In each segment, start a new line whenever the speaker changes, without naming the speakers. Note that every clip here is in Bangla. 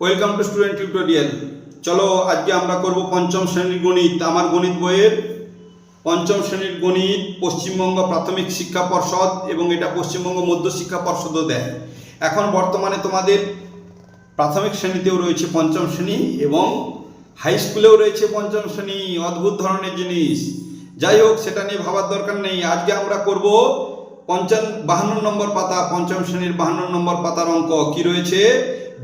ওয়েলকাম টু স্টুডেন্ট টিউটোরিয়াল চলো, আজকে আমরা করব পঞ্চম শ্রেণির গণিত। আমার গণিত বইয়ের পঞ্চম শ্রেণির গণিত পশ্চিমবঙ্গ প্রাথমিক শিক্ষা পর্ষদ এবং এটা পশ্চিমবঙ্গ মধ্য শিক্ষা পর্ষদও দেয়। এখন বর্তমানে তোমাদের প্রাথমিক শ্রেণীতেও রয়েছে পঞ্চম শ্রেণি এবং হাই স্কুলেও রয়েছে পঞ্চম শ্রেণি। অদ্ভুত ধরনের জিনিস। যাই হোক, সেটা নিয়ে ভাবার দরকার নেই। আজকে আমরা করব পঞ্চান বাহান্ন নম্বর পাতা, পঞ্চম শ্রেণির বাহান্ন নম্বর পাতার অঙ্ক। কি রয়েছে?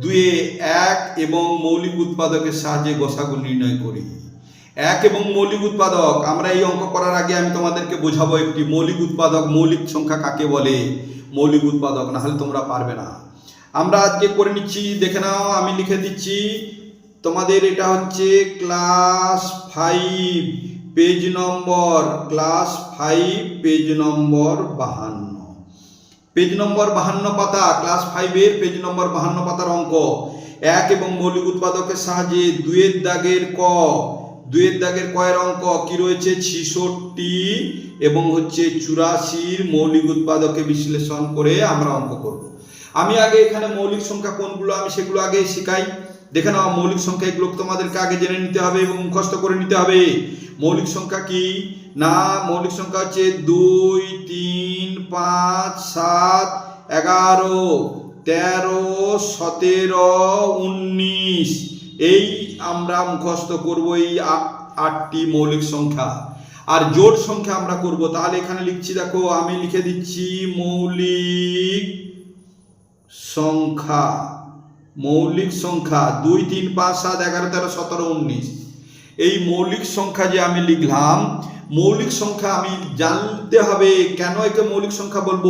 দুয়ে এক এবং মৌলিক উৎপাদকের সাহায্যে গোসাগু নির্ণয় করি। এক এবং মৌলিক উৎপাদক, আমরা এই অঙ্ক করার আগে আমি তোমাদেরকে বোঝাবো একটি মৌলিক উৎপাদক মৌলিক সংখ্যা কাকে বলে? মৌলিক উৎপাদক না হলে তোমরা পারবে না। আমরা আজকে করে নিচ্ছি, দেখে নাও, আমি লিখে দিচ্ছি, তোমাদের এটা হচ্ছে class five page number class five page number বাহান্ন। পেজ নম্বর বাহান্ন পাতা ক্লাস ফাইভের পেজ নম্বর বাহান্ন পাতার অঙ্ক। এক এবং মৌলিক উৎপাদকের সাহায্যে দুয়ের দাগের ক দুয়ের দাগের কয়ের অঙ্ক কি রয়েছে? ছিষট্টি এবং হচ্ছে চুরাশির মৌলিক উৎপাদকে বিশ্লেষণ করে আমরা অঙ্ক করব। আমি আগে এখানে মৌলিক সংখ্যা কোনগুলো, আমি সেগুলো আগে শেখাই। দেখে নাও, মৌলিক সংখ্যা এগুলো তোমাদেরকে আগে জেনে নিতে হবে এবং মুখস্থ করে নিতে হবে। মৌলিক সংখ্যা কি? না, মৌলিক সংখ্যা হচ্ছে দুই, তিন, পাঁচ, সাত, এগারো, তেরো, সতেরো, উনিশ। এই আমরা মুখস্থ করব এই আটটি মৌলিক সংখ্যা। আর জোট সংখ্যা আমরা করব। তাহলে এখানে লিখছি, দেখো, আমি লিখে দিচ্ছি মৌলিক সংখ্যা। মৌলিক সংখ্যা দুই, তিন, পাঁচ, সাত, এগারো, তেরো, সতেরো, উনিশ। এই মৌলিক সংখ্যা যে আমি লিখলাম, মৌলিক সংখ্যা আমি জানতে হবে, কেন একে মৌলিক সংখ্যা বলব?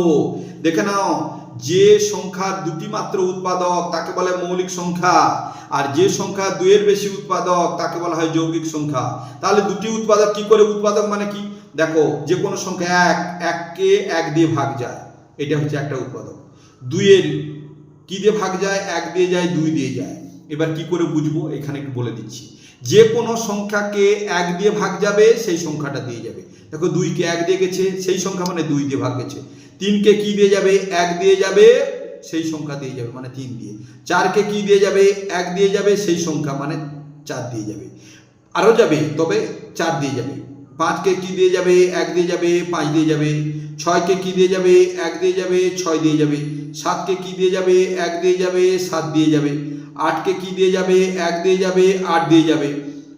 দেখে নাও, যে সংখ্যার দুটি মাত্র উৎপাদক, তাকে বলে মৌলিক সংখ্যা। আর যে সংখ্যা দুইয়ের বেশি উৎপাদক, তাকে বলা হয় যৌগিক সংখ্যা। তাহলে দুটি উৎপাদক কি করে উৎপাদক মানে কি? দেখো, যে কোনো সংখ্যা এক, এককে এক দিয়ে ভাগ যায়। এটা হচ্ছে একটা উৎপাদক। দুইয়ের কি দিয়ে ভাগ যায়? এক দিয়ে যায়, দুই দিয়ে যায়। এবার কি করে বুঝব? এখানে একটু বলে দিচ্ছি। যে কোনো সংখ্যাকে এক দিয়ে ভাগ যাবে, সেই সংখ্যাটা দিয়ে যাবে। দেখো দুইকে এক দিয়ে গেছে, সেই সংখ্যা মানে দুই দিয়ে ভাগ গেছে। তিনকে কি দিয়ে যাবে? এক দিয়ে যাবে, সেই সংখ্যা দিয়ে যাবে মানে তিন দিয়ে। চারকে কি দিয়ে যাবে? এক দিয়ে যাবে, সেই সংখ্যা মানে চার দিয়ে যাবে। আরও যাবে, তবে চার দিয়ে যাবে। পাঁচকে কি দিয়ে যাবে? এক দিয়ে যাবে, পাঁচ দিয়ে যাবে। ছয়কে কি দিয়ে যাবে? এক দিয়ে যাবে, ছয় দিয়ে যাবে। সাতকে কি দিয়ে যাবে? এক দিয়ে যাবে, সাত দিয়ে যাবে। আটকে কি দিয়ে যাবে? এক দিয়ে যাবে, আট দিয়ে যাবে।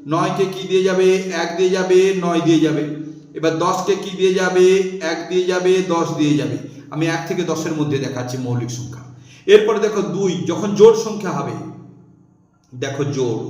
নয়কে কি দিয়ে যাবে? এক দিয়ে যাবে, নয় দিয়ে যাবে। এবার দশকে কি দিয়ে যাবে? এক দিয়ে যাবে, দশ দিয়ে যাবে। আমি এক থেকে দশের মধ্যে দেখাচ্ছি মৌলিক সংখ্যা। এরপরে দেখো দুই, যখন জোড় সংখ্যা হবে, দেখো জোড়।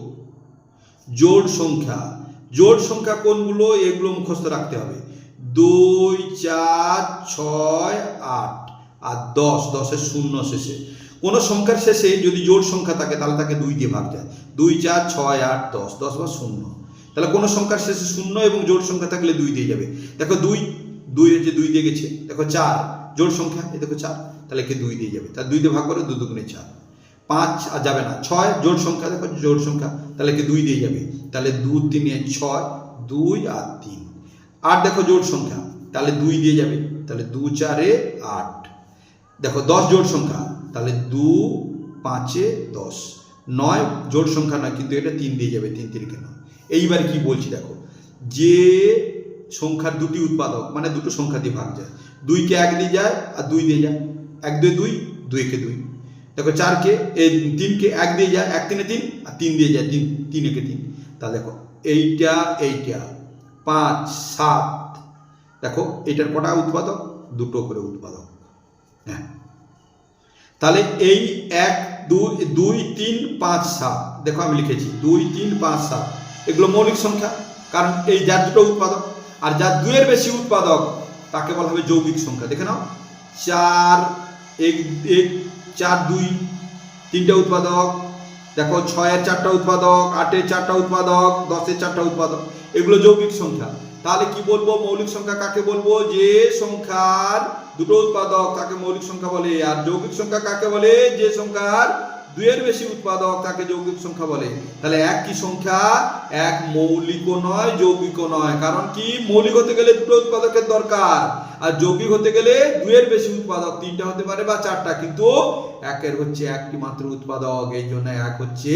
জোড় সংখ্যা জোড় সংখ্যা কোনগুলো? এগুলো মুখস্থ রাখতে হবে। দুই, চার, ছয়, আট আর দশ। দশের শূন্য শেষে। কোনো সংখ্যার শেষে যদি জোড় সংখ্যা থাকে, তাহলে তাকে দুই দিয়ে ভাগ যায়। দুই, চার, ছয়, আট, দশ। দশ বা শূন্য। তাহলে কোনো সংখ্যার শেষে শূন্য এবং জোড় সংখ্যা থাকলে দুই দিয়ে যাবে। দেখো দুই দুই হচ্ছে দুই দিয়ে গেছে। দেখো চার জোড় সংখ্যা এই দেখো চার। তাহলে কে দুই দিয়ে যাবে। তাহলে দুই দিয়ে ভাগ করে দু দুগুণে চার। পাঁচ আর যাবে না, ছয়, জোড় সংখ্যা, দেখো জোড় সংখ্যা, তাহলে কি দুই দিয়ে যাবে, তাহলে দু, তিনে ছয়, দুই আর তিন। আট দেখো জোড় সংখ্যা, তাহলে দুই দিয়ে যাবে, তাহলে দু, চারে আট। দেখো দশ জোড় সংখ্যা, তাহলে দু, পাঁচে দশ। নয় জোড় সংখ্যা নয় কিন্তু এটা তিন দিয়ে যাবে, তিন তিরিকে নয়। এইবার কি বলছি দেখো, যে সংখ্যার দুটি উৎপাদক মানে দুটো সংখ্যা দিয়ে ভাগ যায়, দুইকে এক দিয়ে যায় আর দুই দিয়ে যায়, এক দুই দুই, দুইকে দুই। দেখো চারকে এই তিনকে এক দিয়ে যায়, এক তিনে তিন, আর তিন দিয়ে যায়, তিন তিন একে তিন। তা দেখো, এইটা এইটা, পাঁচ, সাত, দেখো এইটার কটা উৎপাদক? দুটো করে উৎপাদক। হ্যাঁ। তাহলে এই এক, দুই দুই, তিন, পাঁচ, সাত, দেখো আমি লিখেছি, দুই, তিন, পাঁচ, সাত। এগুলো মৌলিক সংখ্যা, কারণ এই যার দুটো উৎপাদক, আর যার দুইয়ের বেশি উৎপাদক, তাকে বলা হবে যৌগিক সংখ্যা। দেখে নাও, চার এক চার দুই, তিনটা উৎপাদক, দেখো ছয়ের চারটা উৎপাদক, আটের চারটা উৎপাদক, দশের চারটা উৎপাদক, এগুলো যৌগিক সংখ্যা। তাহলে কি বলব? মৌলিক সংখ্যা কাকে বলব? যে সংখ্যার দুটো উৎপাদক তাকে মৌলিক সংখ্যা বলে, আর যৌগিক সংখ্যা কাকে বলে? যে সংখ্যার দুইয়ের বেশি উৎপাদক তাকে যৌগিক সংখ্যা বলে। তাহলে এক কি সংখ্যা, এক মৌলিকও নয়, যৌগিকও নয়। কারণ কি? মৌলিক হতে গেলে দুটো উৎপাদকের দরকার। আর যৌগিক হতে গেলে দুইয়ের বেশি উৎপাদক, তিনটা হতে পারে বা চারটা। কিন্তু একের হচ্ছে একটি মাত্র উৎপাদক, এই জন্য এক হচ্ছে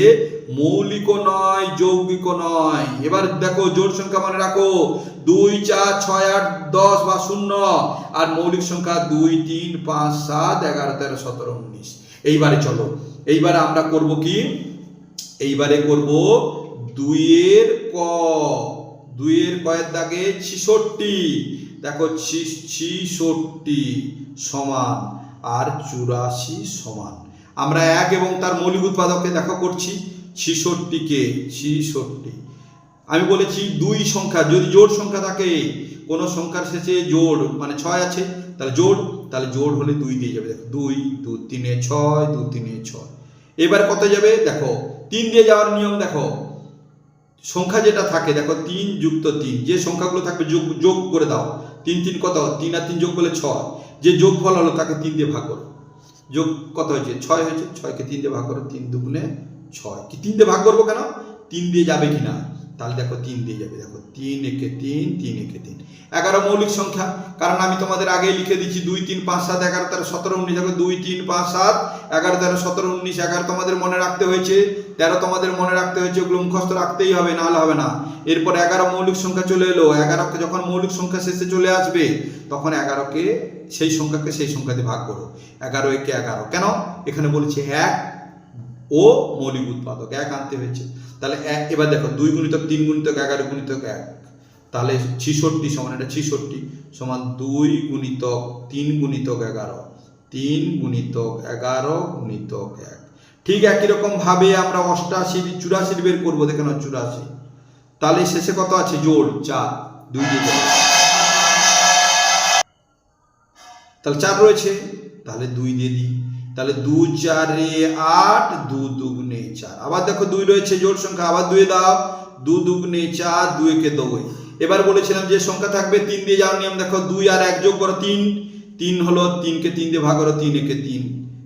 মৌলিকও নয়, যৌগিকও নয়। এবার দেখো, জোড় সংখ্যা মনে রাখো। দুই, চার, ছয়, আট, দশ বা শূন্য। আর মৌলিক সংখ্যা দুই, তিন, পাঁচ, সাত, এগারো, তেরো, সতেরো, উনিশ। এইবারে চলো। এইবারে আমরা করব কি? এইবারে করব দুইয়ের ক। দুইয়ের কয়ের দাগে ছিষট্টি। দেখো ছিষট্টি সমান আর চুরাশি সমান। আমরা এক এবং তার মৌলিক উৎপাদককে দেখো করছি। ছিষট্টিকে ছিষট্টি। আমি বলেছি দুই সংখ্যা। যদি জোড় সংখ্যা থাকে, কোনো সংখ্যার শেষে জোড় মানে ছয় আছে, তাহলে জোড় তাহলে জোড় হলে দুই দিয়ে যাবে। দেখো, দুই দু তিনে ছয় দু তিনে ছয়। এবার কত যাবে? দেখো, তিন দিয়ে যাওয়ার নিয়ম দেখো। সংখ্যা যেটা থাকে, দেখো, তিন যুক্ত তিন। যে সংখ্যাগুলো থাকবে, যোগ যোগ করে দাও। তিন তিন কত? তিন আর তিন যোগ করলে ছয়। যে যোগ ফল হলো, তাকে তিন দিয়ে ভাগ করো। যোগ কত হয়েছে? ছয় হয়েছে। ছয়কে তিন দিয়ে ভাগ করো, তিন দুগুণে ছয়। কি তিন দিয়ে ভাগ করব কেন? তিন দিয়ে যাবে কি না তাহলে দেখো তিন দিয়ে যাবে। দেখো তিন একে তিন তিন একে তিন। এগারো মৌলিক সংখ্যা। কারণ আমি তোমাদের আগেই লিখে দিচ্ছি দুই, তিন, পাঁচ, সাত, এগারো, তেরো, সতেরো, উনিশ। দেখো দুই, তিন, পাঁচ, সাত, এগারো, তেরো, সতেরো, উনিশ, এগারো তোমাদের মনে রাখতে হয়েছে। তেরো তোমাদের মনে রাখতে হয়েছে, ওগুলো মুখস্থ রাখতেই হবে, নাহলে হবে না। এরপর এগারো মৌলিক সংখ্যা চলে এলো। এগারোকে যখন মৌলিক সংখ্যা শেষে চলে আসবে, তখন এগারোকে সেই সংখ্যাকে সেই সংখ্যাতে ভাগ করো। এগারো একে এগারো। কেন? এখানে বলছে এক ও মৌলিক উৎপাদক, এক আনতে হয়েছে। তাহলে এক, এবার দেখো, দুই গুণিতক, তিন গুণিতক, এগারো গুণিতক, এক। তাহলে ছিষট্টি সমান, এটা ছিষট্টি, সমান দুই গুণিতক, তিন গুণিতক, এগারো। তিন গুণিতক, এগারো গুণিতক, এক। ঠিক একই রকম ভাবে আমরা অষ্টাশি চুরাশির বের করব, দেখে নাও চুরাশি। তাহলে শেষে কত আছে? জোর চার, দুই তাহলে চার রয়েছে, তাহলে দুই দিয়ে দিই। তাহলে দু চারে আট, দু দুগুণে চার। আবার দেখো দুই রয়েছে জোড় সংখ্যা, আবার দুয়ে দাও। দু দুগুণে চার দুইকে দুই। এবার বলেছিলাম যে সংখ্যা থাকবে তিন দিয়ে যাওয়ার নিয়ম দেখো দুই আর এক যোগ করো তিন। তিন হলো তিনকে তিন দিয়ে ভাগ করো, তিন একে তিন।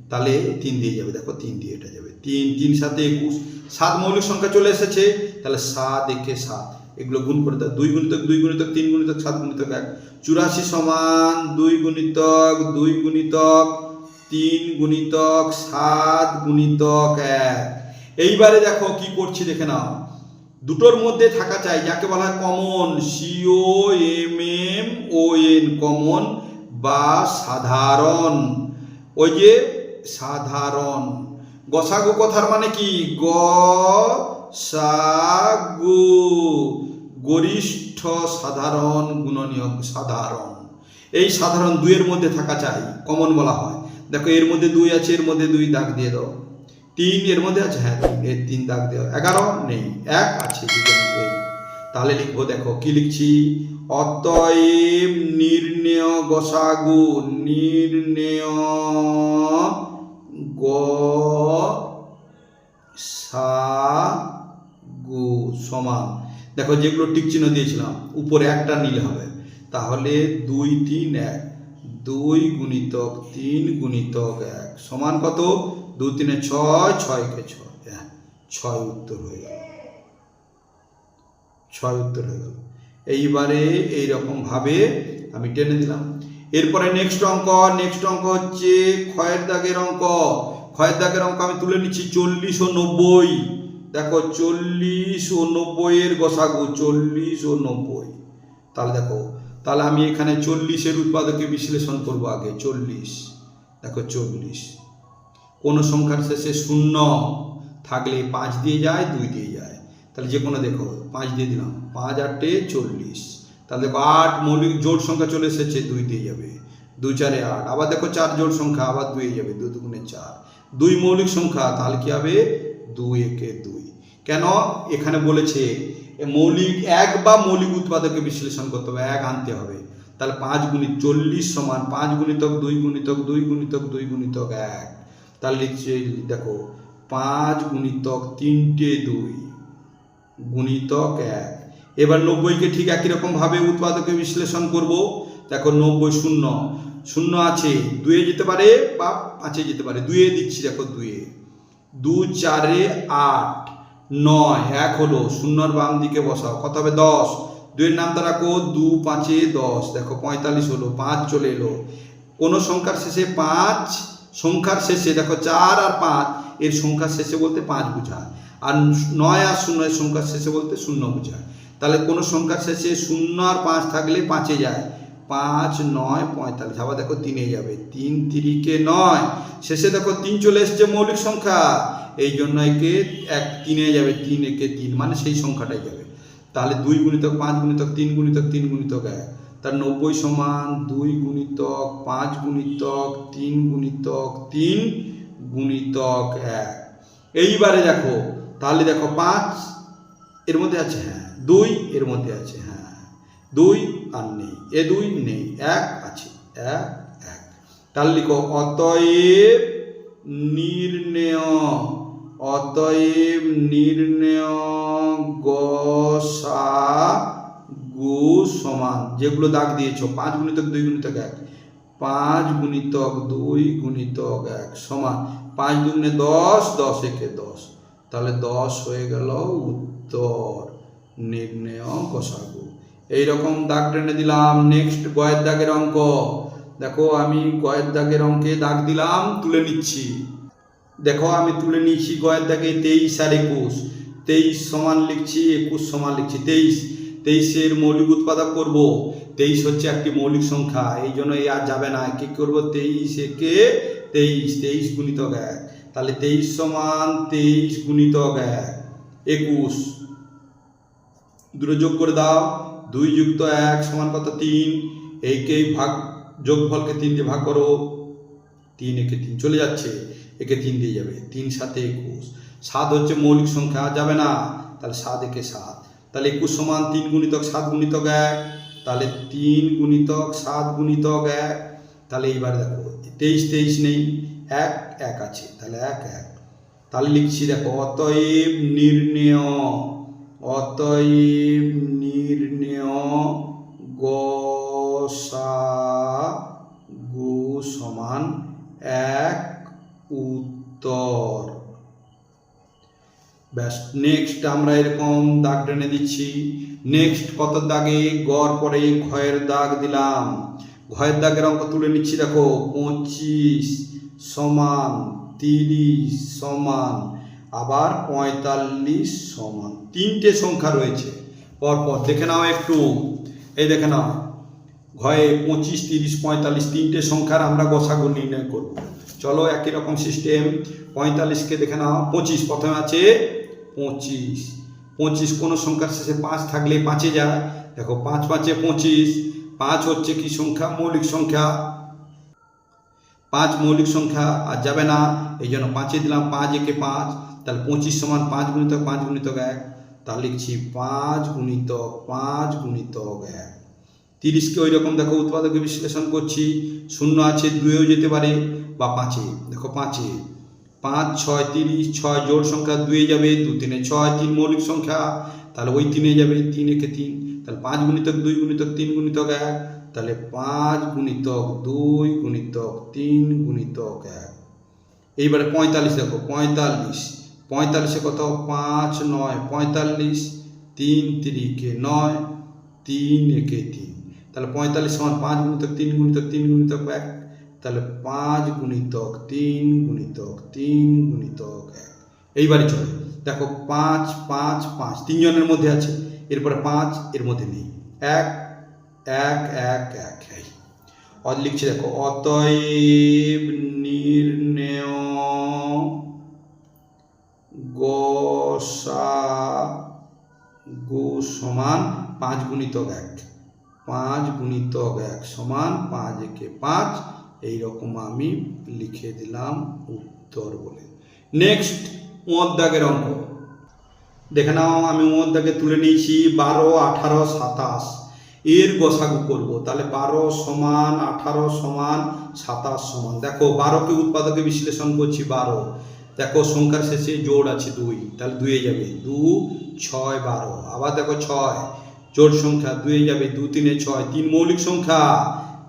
তাহলে তিন দিয়ে যাবে, দেখো তিন দিয়ে এটা যাবে। তিন তিন সাথে একুশ। সাত মৌলিক সংখ্যা চলে এসেছে, তাহলে সাত একে সাত। এগুলো গুণ করে দাও। দুই গুণিতক দুই গুণিতক, তিন গুণিতক, সাত গুণিতক এক। চুরাশি সমান দুই গুণিতক দুই গুণিতক তিন গুণিতক সাত গুণিতক এক। এইবারে দেখো কি করছি দেখে নাও। দুটোর মধ্যে থাকা চাই, যাকে বলা হয় common C O M M O N common বা সাধারণ। ওই যে সাধারণ। গসাগু কথার মানে কি? গ সাগু গরিষ্ঠ সাধারণ, গুণনীয়ক সাধারণ। এই সাধারণ দুইয়ের মধ্যে থাকা চাই কমন বলা হয়। দেখো, এর মধ্যে দুই আছে, এর মধ্যে দুই দাগ দিয়ে দাও। তিন, এর মধ্যে আছে? হ্যাঁ এর তিন দাগ দেওয়া এগারো? নেই। এক আছে তাহলে লিখব, দেখো, কি লিখছি? অতএব নির্ণয় গসাগু, নির্ণয় গ সাগু সমান। দেখো, যেগুলো টিক চিহ্ন দিয়েছিলাম, উপরে একটা নিলে হবে। তাহলে দুই, তিন, এক। দুই গুণিতক তিন গুণিতক এক। সমান কত? দু তিনে ছয়, ছয়কে ছয়। হ্যাঁ ছয় উত্তর হয়ে গেল। ছয় উত্তর হয়ে গেল। এইবারে এইরকম ভাবে আমি টেনে দিলাম এরপরে নেক্সট অঙ্ক। নেক্সট অঙ্ক হচ্ছে ক্ষয়ের দাগের অঙ্ক। ক্ষয়ের দাগের অঙ্ক আমি তুলে নিচ্ছি চল্লিশ ও নব্বই। দেখো চল্লিশ ও নব্বই এর গসাগু, চল্লিশ ও নব্বই। তাহলে দেখো তাহলে আমি এখানে চল্লিশের উৎপাদকে বিশ্লেষণ করব আগে, চল্লিশ। দেখো চল্লিশ। কোনো সংখ্যার শেষে শূন্য থাকলে পাঁচ দিয়ে যায়, দুই দিয়ে যায়। তাহলে যে কোনো দেখো, পাঁচ দিয়ে দিলাম। পাঁচ আটে চল্লিশ। তাহলে দেখো আট মৌলিক জোড় সংখ্যা চলে এসেছে, দুই দিয়ে যাবে। দুই চারে আট। আবার দেখো চার জোড় সংখ্যা, আবার দুই যাবে দু দুগুণে চার। দুই মৌলিক সংখ্যা, তাহলে কি হবে? দুই একে দুই। কেন? এখানে বলেছে মৌলিক, এক বা মৌলিক উৎপাদকে বিশ্লেষণ করতে হবে, এক আনতে হবে। তাহলে পাঁচ গুণিত চল্লিশ সমান পাঁচ গুণিতক দুই গুণিতক দুই গুণিতক দুই গুণিতক এক। তাহলে লিখছে দেখো, পাঁচ গুণিতক তিনটে দুই গুণিতক এক। এবার নব্বইকে ঠিক একই রকম ভাবে উৎপাদকে বিশ্লেষণ করব। দেখো নব্বই শূন্য শূন্য আছে দুয়ে যেতে পারে বা পাঁচে যেতে পারে দুয়ে দিচ্ছি দেখো দুয়ে দু চারে আট নয়, এক হলো শূন্যর বাম দিকে বসাও, কত হবে? দশ। দুইয়ের নামটা রাখো দু, পাঁচে দশ। দেখো, পঁয়তাল্লিশ হলো, পাঁচ চলে এলো। কোনো সংখ্যার শেষে পাঁচ, সংখ্যার শেষে, দেখো, চার আর পাঁচ, এর সংখ্যার শেষে বলতে পাঁচ বোঝায়। আর নয় আর শূন্য এর সংখ্যার শেষে বলতে শূন্য বোঝায়। তাহলে কোনো সংখ্যার শেষে শূন্য আর পাঁচ থাকলে পাঁচে যায়। পাঁচ, নয়, পঁয়তাল্লিশ, আবার দেখো তিনে যাবে। তিন তিরিকে নয়। শেষে দেখো তিন চলে এসছে মৌলিক সংখ্যা। এই জন্য একে এক তিনে যাবে, তিন একে তিন মানে সেই সংখ্যাটাই যাবে। তাহলে দুই গুণিতক পাঁচ গুণিতক তিন গুণিতক তিন গুণিতক এক। তার নব্বই সমান দুই গুণিতক পাঁচ গুণিতক তিন গুণিতক তিন গুণিতক এক। এইবারে দেখো, তাহলে দেখো পাঁচ এর মধ্যে আছে হ্যাঁ দুই এর মধ্যে আছে হ্যাঁ দুই আর নেই, এ দুই নেই, এক আছে, এক এক। তাহলে লিখো, অতএব নির্ণয় অতএব নির্ণয় গু সমান। যেগুলো দাগ দিয়েছ, পাঁচ গুণিতক দুই গুণিতক এক। পাঁচ গুণিতক দুই গুণিতক এক সমান। পাঁচ দুগুণে দশ দশ একে দশ। তাহলে দশ হয়ে গেল উত্তর নির্ণয় গসাগু এইরকম দাগ টেনে দিলাম। নেক্সট গয়ের দাগের অঙ্ক। দেখো, আমি গয়ের দাগের অঙ্কে দাগ দিলাম, তুলে নিচ্ছি। দেখো, আমি তুলে নিয়েছি গয়ের দাগে তেইশ আর একুশ। তেইশ সমান লিখছি, একুশ সমান লিখছি, তেইশ। তেইশের মৌলিক উৎপাদক করব। তেইশ হচ্ছে একটি মৌলিক সংখ্যা, এই জন্য এই আর যাবে না। কি করব? তেইশ, একে তেইশ তেইশ গুণিতক এক। তাহলে তেইশ সমান তেইশ গুণিতক এক, একুশ। দুটো যোগ করে দাও, দুই যুক্ত এক সমান কত? তিন। এইকেই ভাগ, যোগফলকে তিন দিয়ে ভাগ করো। তিন একে তিন চলে যাচ্ছে। একে তিন দিয়ে যাবে। তিন সাথে একুশ। সাত হচ্ছে মৌলিক সংখ্যা যাবে না। তাহলে সাত একে সাত। তাহলে একুশ সমান তিন গুণিতক সাত গুণিতক এক। তাহলে তিন গুণিতক সাত গুণিতক এক। তাহলে এইবার দেখো, তেইশ তেইশ নেই। এক এক আছে। তাহলে এক এক। তাহলে লিখছি দেখো, অতএব নির্ণয় অতএব নির্ণয় গসা গু সমান এক উত্তর। ব্যাস নেক্সট আমরা এরকম দাগ টেনে দিচ্ছি। নেক্সট কত দাগে? গড় পরে ঘয়ের দাগ দিলাম। ঘয়ের দাগের অঙ্ক তুলে নিচ্ছি, দেখো, পঁচিশ সমান তিরিশ সমান, আবার পঁয়তাল্লিশ সমান। তিনটে সংখ্যা রয়েছে। পরপর, দেখে নাও একটু। এই দেখে নাও। ঘয়ে পঁচিশ, তিরিশ, পঁয়তাল্লিশ, তিনটে সংখ্যার আমরা গসাগু নির্ণয় করব। চলো একই রকম সিস্টেম পঁয়তাল্লিশকে দেখে নাও, পঁচিশ, প্রথমে আছে পঁচিশ। পঁচিশ কোনো সংখ্যার শেষে পাঁচ থাকলে পাঁচে যায়। দেখো পাঁচ পাঁচে পঁচিশ, পাঁচ হচ্ছে কি সংখ্যা? মৌলিক সংখ্যা। পাঁচ মৌলিক সংখ্যা আর যাবে না, এই জন্য পাঁচে দিলাম, পাঁচ একে পাঁচ, তাহলে পঁচিশ সমান পাঁচ গুণিতক পাঁচ গুণিতক এক, তাহলে লিখছি পাঁচ গুণিতক পাঁচ গুণিতক এক। তিরিশকে ওই রকম দেখো উৎপাদকে বিশ্লেষণ করছি, শূন্য আছে, দুয়েও যেতে পারে। বা পাঁচে, দেখো পাঁচে। পাঁচ, ছয়, তিরিশ, ছয়, জোড় সংখ্যা দুয়ে যাবে, দু তিনে ছয়, তিন মৌলিক সংখ্যা, তাহলে ওই তিনে যাবে তিন একে তিন। তাহলে পাঁচ গুণিতক দুই, গুণিতক তিন, গুণিতক এক। তাহলে পাঁচ গুণিতক দুই, গুণিতক তিন, গুণিতক এক। এইবারে পঁয়তাল্লিশ দেখো, পঁয়তাল্লিশ। পঁয়তাল্লিশে কত? পাঁচ, নয়, পঁয়তাল্লিশ। তিন, তিরিকে নয়, তিন একে তিন। তাহলে পঁয়তাল্লিশ সমান পাঁচ গুণিতক তিন গুণিতক তিন, গুণিতক এক। তাহলে পাঁচ গুণিতক তিন গুণিতক তিন গুণিতক এক। এইবারে চলে, দেখো পাঁচ পাঁচ পাঁচ, তিনজনের মধ্যে আছে, এরপরে পাঁচ এর মধ্যে নেই। এক এক এক এক, এই। অত লিখছে, দেখো, অতএব নির্ণয় গসা গু সমান পাঁচ গুণিতক এক। পাঁচ গুণিতক এক সমান পাঁচ একে পাঁচ এইরকম আমি লিখে দিলাম উত্তর বলে। নেক্সট দাগের অঙ্ক। দেখে নাও, আমি দাগে তুলে নিয়েছি বারো, আঠারো, সাতাশ। এর গসাগু করব, তাহলে বারো সমান, আঠারো সমান, সাতাশ সমান। দেখো বারোকে উৎপাদকে বিশ্লেষণ করছি, বারো। দেখো, সংখ্যার শেষে জোড় আছে দুই, তাহলে দুয়ে যাবে দু, ছয়, বারো। আবার দেখো, ছয়। জোড় সংখ্যা দুয়ে যাবে দু, তিনে ছয়। তিন মৌলিক সংখ্যা।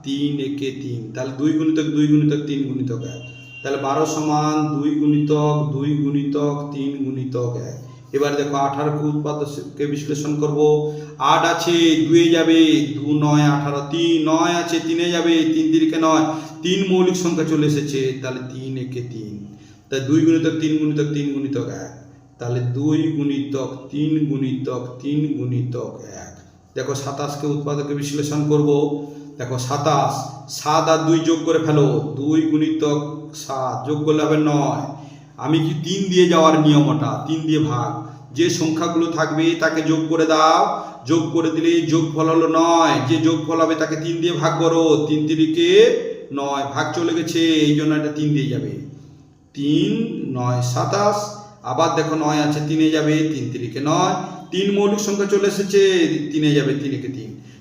তিন একে তিন। তাহলে দুই গুণিতক দুই গুণিতক তিন গুণিতক এক। তাহলে বারো সমান দুই গুণিতক দুই গুণিতক, তিন গুণিতক এক। এবার দেখো আঠারোকে উৎপাদকে বিশ্লেষণ করব। আট আছে দুয়ে যাবে, দু নয়, আঠারো, তিন, নয় আছে, তিনে যাবে, তিন তিরিকে নয়। তিন মৌলিক সংখ্যা চলে এসেছে, তাহলে তিন একে তিন। তাই দুই গুণিতক, তিন গুণিতক তিন গুণিতক এক। তাহলে দুই গুণিতক, তিন গুণিতক তিন গুণিতক এক। দেখো সাতাশকে উৎপাদকে বিশ্লেষণ করব। দেখো সাতাশ। সাত আর দুই যোগ করে ফেলো। দুই গুণিতক সাত। যোগ করলে হবে নয়। আমি কি তিন দিয়ে যাওয়ার নিয়ম ওটা তিন দিয়ে ভাগ। যে সংখ্যাগুলো থাকবে তাকে যোগ করে দাও। যোগ করে দিলে যোগ ফল হলো নয়। যে যোগ ফল হবে তাকে তিন দিয়ে ভাগ করো। তিন তিরিকে নয়। ভাগ চলে গেছে। এই জন্য এটা তিন দিয়ে যাবে। তিন, নয়, সাতাশ। আবার দেখো নয় আছে, তিনে যাবে। তিন তিরিকে নয়। তিন মৌলিক সংখ্যা চলে এসেছে। তিনে যাবে তিনেকে তিন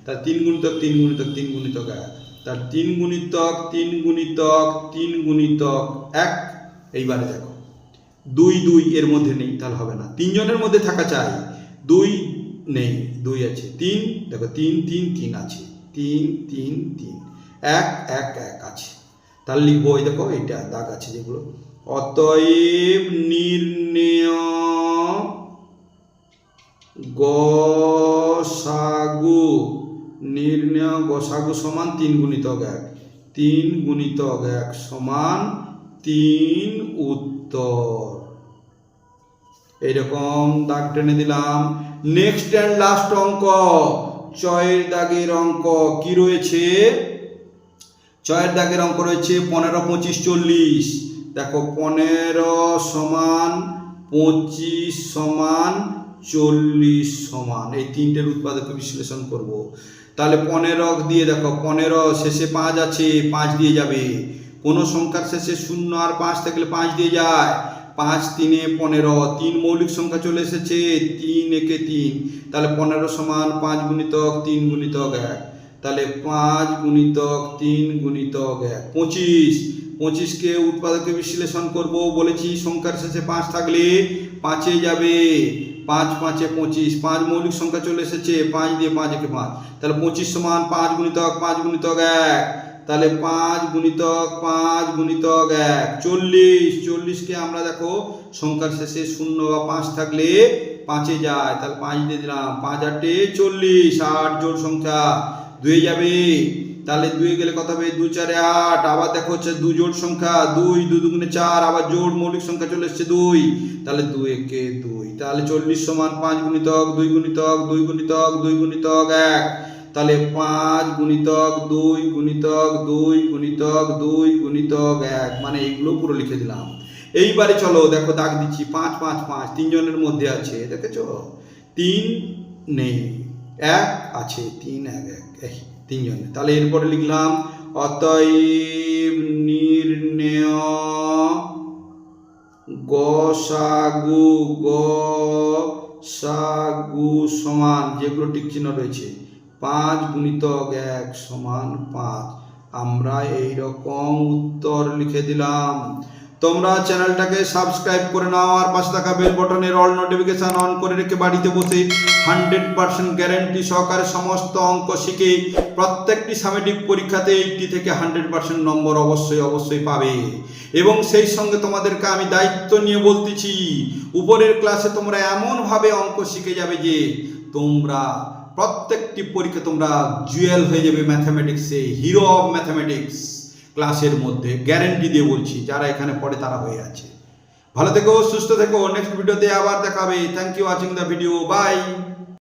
তার তিন গুণিতক তিন গুণিতক তিন গুণিতক এক। তার তিন গুণিতক তিন গুণিতক তিন গুণিতক এক। এইবারে দেখো, দুই দুই এর মধ্যে নেই, তাহলে হবে না। তিনজনের মধ্যে থাকা চাই, দুই নেই, দুই আছে। তিন, দেখো, তিন তিন তিন আছে। তিন তিন তিন, এক এক এক আছে। তাহলে লিখব ওই দেখো, এইটা দাগ আছে যেগুলো। অতএব নির্ণয় গসাগু নির্ণয় গসাগু সমান তিন গুণিতক এক। তিন গুণিতক এক সমান তিন উত্তর। এইরকম দাগ টেনে দিলাম। নেক্সট অ্যান্ড লাস্ট অঙ্ক। ছয়ের দাগের অঙ্ক কি রয়েছে? ছয়ের দাগের অঙ্ক রয়েছে পনেরো, পঁচিশ, চল্লিশ। দেখো পনেরো সমান পঁচিশ সমান চল্লিশ সমান। এই তিনটের উৎপাদক বিশ্লেষণ করব। তাহলে পনেরো দিয়ে দেখো, পনেরো শেষে পাঁচ আছে, পাঁচ দিয়ে যাবে। কোনো সংখ্যার শেষে শূন্য আর পাঁচ থাকলে পাঁচ দিয়ে যায়। পাঁচ তিনে পনেরো তিন মৌলিক সংখ্যা চলে এসেছে, তিন একে তিন। তাহলে পনেরো সমান পাঁচ গুণিতক তিন গুণিতক এক। তাহলে পাঁচ গুণিতক তিন গুণিতক এক। পঁচিশ, পঁচিশকে উৎপাদকে বিশ্লেষণ করব, বলেছি সংখ্যার শেষে পাঁচ থাকলে পাঁচে যাবে। পাঁচ পাঁচে পঁচিশ, পাঁচ মৌলিক সংখ্যা চলে এসেছে, পাঁচ দিয়ে পাঁচ একে পাঁচ। তাহলে পঁচিশ সমান পাঁচ গুণিতক পাঁচ গুণিতক এক। তাহলে পাঁচ গুণিতক পাঁচ গুণিতক এক। চল্লিশ চল্লিশকে আমরা দেখো, সংখ্যার শেষে শূন্য বা পাঁচ থাকলে পাঁচে যায়। তাহলে পাঁচ দিয়ে দিলাম, পাঁচ আটে চল্লিশ, আট জোড় সংখ্যা। দুয়ে যাবে। তাহলে দুয়ে গেলে কত হবে? দু চারে আট। আবার দেখো হচ্ছে দু জোড় সংখ্যা, দুই দু দুগুণে চার, আবার জোট মৌলিক সংখ্যা চলে এসছে দুই। তাহলে দুই একে দুই। তাহলে চল্লিশ সমান পাঁচ গুণিতক, দুই গুণিতক দুই গুণিতক দুই গুণিতক এক। তাহলে পাঁচ গুণিতক, দুই গুণিতক দুই গুণিতক দুই গুণিতক এক। মানে এইগুলো পুরো লিখে দিলাম। এইবারে চলো দেখো দাগ দিচ্ছি। পাঁচ পাঁচ পাঁচ। তিনজনের মধ্যে আছে, দেখেছ? তিন নেই। এক আছে, তিন, এক এক তিনজনে। তাহলে এরপরে লিখলাম, অতএব নির্ণয় গসাগু গ সাগু সমান যেগুলো টিক চিহ্ন রয়েছে, পাঁচ গুণিতক এক সমান পাঁচ। আমরা এই রকম উত্তর লিখে দিলাম। তোমরা চ্যানেলটাকে সাবস্ক্রাইব করে নাও আর পাশে থাকা বেল বটনের অল নোটিফিকেশন অন করে রেখে বাড়িতে বসে হান্ড্রেড পার্সেন্ট গ্যারেন্টি সহকারে সমস্ত অঙ্ক শিখে প্রত্যেকটি সামেটিক পরীক্ষাতে এইটটি থেকে হান্ড্রেড পার্সেন্ট নম্বর অবশ্যই অবশ্যই পাবে। এবং সেই সঙ্গে তোমাদেরকে আমি দায়িত্ব নিয়ে বলতেছি, উপরের ক্লাসে তোমরা এমনভাবে অঙ্ক শিখে যাবে যে তোমরা প্রত্যেকটি পরীক্ষা তোমরা জুয়েল হয়ে যাবে ম্যাথামেটিক্সে, হিরো অফ ম্যাথামেটিক্স। ক্লাসের মধ্যে গ্যারেন্টি দিয়ে বলছি, যারা এখানে পড়ে তারা হয়ে আছে। ভালো থেকো, সুস্থ থেকো নেক্সট ভিডিওতে আবার দেখাবে। Thank you watching the video bye